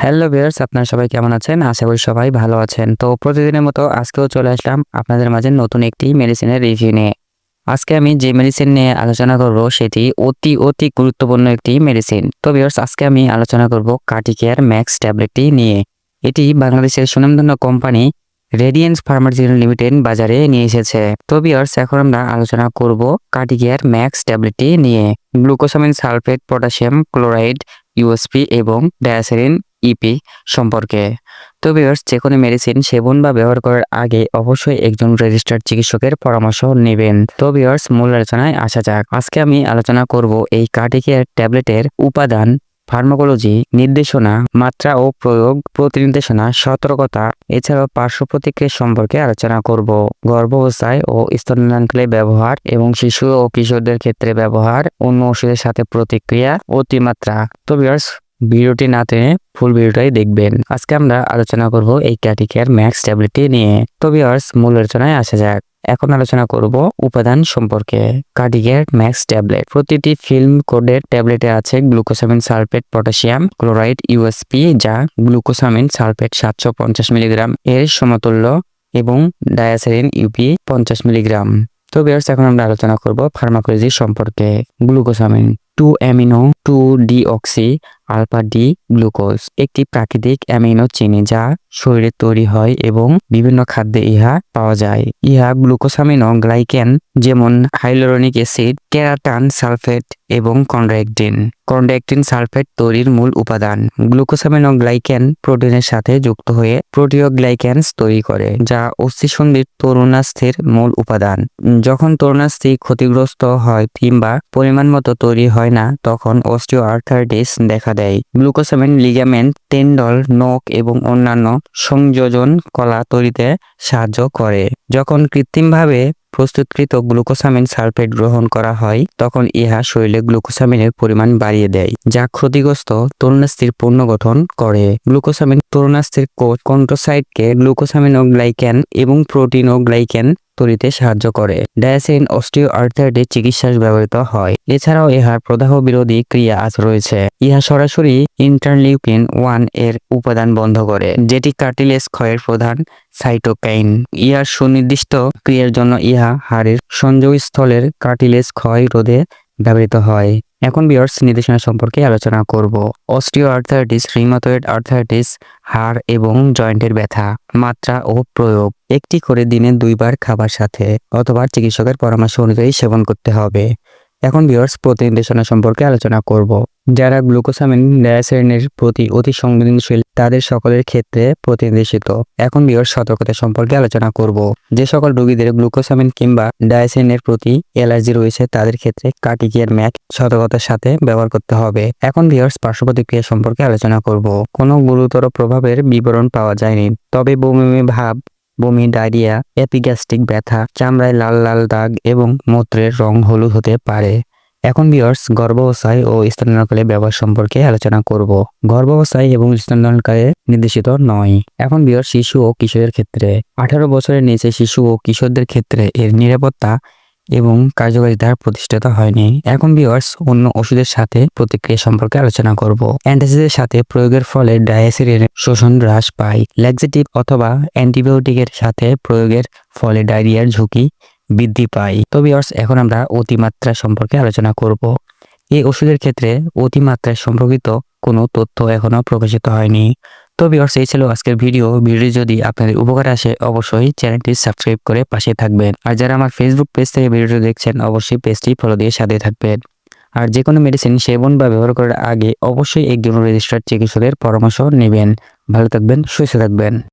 Hello viewers আপনারা সবাই কেমন আছেন? আশা করি সবাই ভালো আছেন। তো প্রতিদিনের মতো আজকেও চলে আসলাম আপনাদের মাঝে নতুন একটি মেডিসিনের রিভিউ নিয়ে। আজকে আমি যে মেডিসিন নিয়ে আলোচনা করব, সেটি অতি অতি গুরুত্বপূর্ণ একটি মেডিসিন তো ভিউয়ার্স আজকে আমি আলোচনা করব কার্টিকেয়ার ম্যাক্স ট্যাবলেটটি নিয়ে। এটি বাংলাদেশের সুনামধন্য কোম্পানি রেডিয়েন্স ফার্মাসিউটিক্যাল লিমিটেড বাজারে নিয়ে এসেছে। তো ভিউয়ার্স এখন আমরা আলোচনা করব কার্টিকেয়ার ম্যাক্স ট্যাবলেটটি নিয়ে। Glucosamine sulphate potassium chloride USP এবং ডায়াসেরিন ইপি সম্পর্কে। তো ভিউয়ার্স যে কোনো মেডিসিন সেবন বা ব্যবহার করার আগে অবশ্যই একজন রেজিস্টার্ড চিকিৎসকের পরামর্শ নেবেন। তো ভিউয়ার্স মূল আলোচনায় আসা যাক। আজকে আমি আলোচনা করব এই কার্টিকেয়ার ট্যাবলেটের উপাদান ফার্মাকোলজি নির্দেশনা, মাত্রা ও প্রয়োগ, প্রতিনির্দেশনা, সতর্কতা, এছাড়াও পার্শ্ব প্রতিক্রিয়া সম্পর্কে আলোচনা করব। গর্ভাবস্থায় ও স্তন্যদানকালে ব্যবহার এবং শিশু ও কিশোরদের ক্ষেত্রে ব্যবহার, অন্য ওষুধের সাথে প্রতিক্রিয়া, অতিমাত্রা। তো ভিউয়ার্স ভিডিওটি না টেনে ফুল ভিডিওটাই দেখবেন। আজকে আমরা আলোচনা করব এই ক্যাটিকেয়ার ম্যাক্স ট্যাবলেটটি নিয়ে। তো ভিউয়ার্স মূল আলোচনায় আসা যাক। এখন আলোচনা করব উপাদান সম্পর্কে। কার্ডিকেয়ার ম্যাক্স ট্যাবলেট প্রতিটি ফিল্ম কোডের ট্যাবলেটে আছে glucosamine sulphate potassium chloride USP যা গ্লুকোসামিন সালফেট সাতশো পঞ্চাশ মিলিগ্রাম এর সমতুল্য, এবং ডায়াসেরিন ইউপি পঞ্চাশ মিলিগ্রাম তো বিয়ার্স এখন আমরা আলোচনা করব ফার্মাকোলজি সম্পর্কে। Glucosamine two amino two deoxy alpha D glucose, একটি প্রাকৃতিক অ্যামিনো চিনি যা শরীরে তৈরি হয় এবং বিভিন্ন খাদ্যে ইহা পাওয়া যায়। ইহা গ্লুকোসামিনো গ্লাইকেন যেমন হাইলোরনিক অ্যাসিড, কেরাটান সালফেট এবং কন্ড্রাইকটিন কন্ড্রাইকটিন সালফেট তৈরির মূল উপাদান। গ্লুকোসামিনো গ্লাইকেন প্রোটিনের সাথে যুক্ত হয়ে প্রোটিও প্রোটিওগ্লাইকেন্স তৈরি করে, যা অস্থিসন্ধির তরুণাস্থির মূল উপাদান। যখন তরুণাস্থি ক্ষতিগ্রস্ত হয় কিংবা পরিমাণ মতো তৈরি হয় না, তখন অস্টিও আর্থাইটিস দেখা দেয়। গ্লুকোসামিন লিগামেন্ট টেন্ডল নখ এবং অন্যান্য সংযোজন কলা তৈরিতে সাহায্য করে। যখন কৃত্রিমভাবে প্রস্তুতকৃত গ্লুকোসামিন সালফেট গ্রহণ করা হয়, তখন ইহা শরীরে গ্লুকোসামিনের পরিমাণ বাড়িয়ে দেয়, যা ক্ষতিগ্রস্ত তরুণাস্থির পুনর্গঠন করে। গ্লুকোসামিন তরুণাস্থির কোষ কন্ট্রোসাইটকে গ্লুকোসামিন ও গ্লাইকেন এবং প্রোটিন ও গ্লাইকেন তৈরিতে সাহায্য করে। ডায়াসিন অস্টিও আর্থারটির চিকিৎসায় ব্যবহৃত হয়। এছাড়াও ইহার প্রদাহ বিরোধী ক্রিয়া আজ রয়েছে। ইহা সরাসরি ইন্টারলিউকিন ওয়ানের উপাদান বন্ধ করে, যেটি কার্টিলেজ ক্ষয়ের প্রধান সাইটোকাইন। ইহার সুনির্দিষ্ট ক্রিয়ার জন্য ইহা হাড়ের সংযোগস্থলের কার্টিলেজ ক্ষয় রোধে ব্যবহৃত হয়। এখন বিয়ার্স নির্দেশনা সম্পর্কে আলোচনা করব। অস্টিও আর্থাইটিস রিমাতয়েড আর্থাইটিস হাড় এবং জয়েন্টের ব্যথা, মাত্রা ও প্রয়োগ। একটি করে দিনে দুইবার খাবার সাথে অথবা চিকিৎসকের পরামর্শ অনুযায়ী সেবন করতে হবে। এখন বিয়ার্স প্রতিনির্দেশনা সম্পর্কে আলোচনা করব। যারা গ্লুকোসামিন ডায়াসেরিনের প্রতি অতি সংবেদনশীল, তাদের সকলের ক্ষেত্রে প্রতিনির্দেশিত এখন বিয়ার্স সতর্কতা সম্পর্কে আলোচনা করব। যে সকল রোগীদের গ্লুকোসামিন কিংবা ডায়াসেরিনের প্রতি অ্যালার্জি রয়েছে, তাদের ক্ষেত্রে কার্টিকিয়ার ম্যাক সতর্কতার সাথে ব্যবহার করতে হবে। এখন বিয়ার্স পার্শ্ব প্রতিক্রিয়া সম্পর্কে আলোচনা করব। কোনো গুরুতর প্রভাবের বিবরণ পাওয়া যায়নি। তবে বমি ভাব, বমি, ডায়রিয়া অ্যাপিগ্যাস্ট্রিক ব্যথা, চামড়ায় লাল লাল দাগ এবং মূত্রের রং হলুদ হতে পারে। এখন বিয়ার্স গর্ভাবস্থায় ও স্তন্যকালে ব্যবহার সম্পর্কে আলোচনা করব। গর্ভাবস্থায় এবং স্তন্যকালে নির্দেশিত নয়। এখন বিয়ার্স শিশু ও কিশোরের ক্ষেত্রে। আঠারো বছরের নিচে শিশু ও কিশোরদের ক্ষেত্রে এর নিরাপত্তা এবং কার্যকারিতা প্রতিষ্ঠিত হয়নি। এখন বিয়ার্স অন্য ওষুধের সাথে প্রতিক্রিয়া সম্পর্কে আলোচনা করব। অ্যান্টাসিডের সাথে প্রয়োগের ফলে ডায়াসিডের শোষণ হ্রাস পায়। ল্যাক্সেটিভ অথবা অ্যান্টিবায়োটিকের সাথে প্রয়োগের ফলে ডায়রিয়ার ঝুঁকি বৃদ্ধি পায়। তো এখন আমরা অতিমাত্রা সম্পর্কে আলোচনা করব। এই ওষুধের ক্ষেত্রে অতিমাত্রায় সম্পর্কিত কোনো তথ্য এখনও প্রকাশিত হয়নি। তো বিয়ার্স এই ছিল আজকের ভিডিও ভিডিও যদি আপনাদের উপকার আসে, অবশ্যই চ্যানেলটি সাবস্ক্রাইব করে পাশে থাকবেন। আর যারা আমার ফেসবুক পেজ থেকে ভিডিওটি দেখছেন, অবশ্যই পেজটি ফলো দিয়ে সাথে থাকবেন। আর যে কোনো মেডিসিন সেবন বা ব্যবহার করার আগে অবশ্যই একজন রেজিস্টার্ড চিকিৎসকের পরামর্শ নেবেন। ভালো থাকবেন, সুস্থ থাকবেন।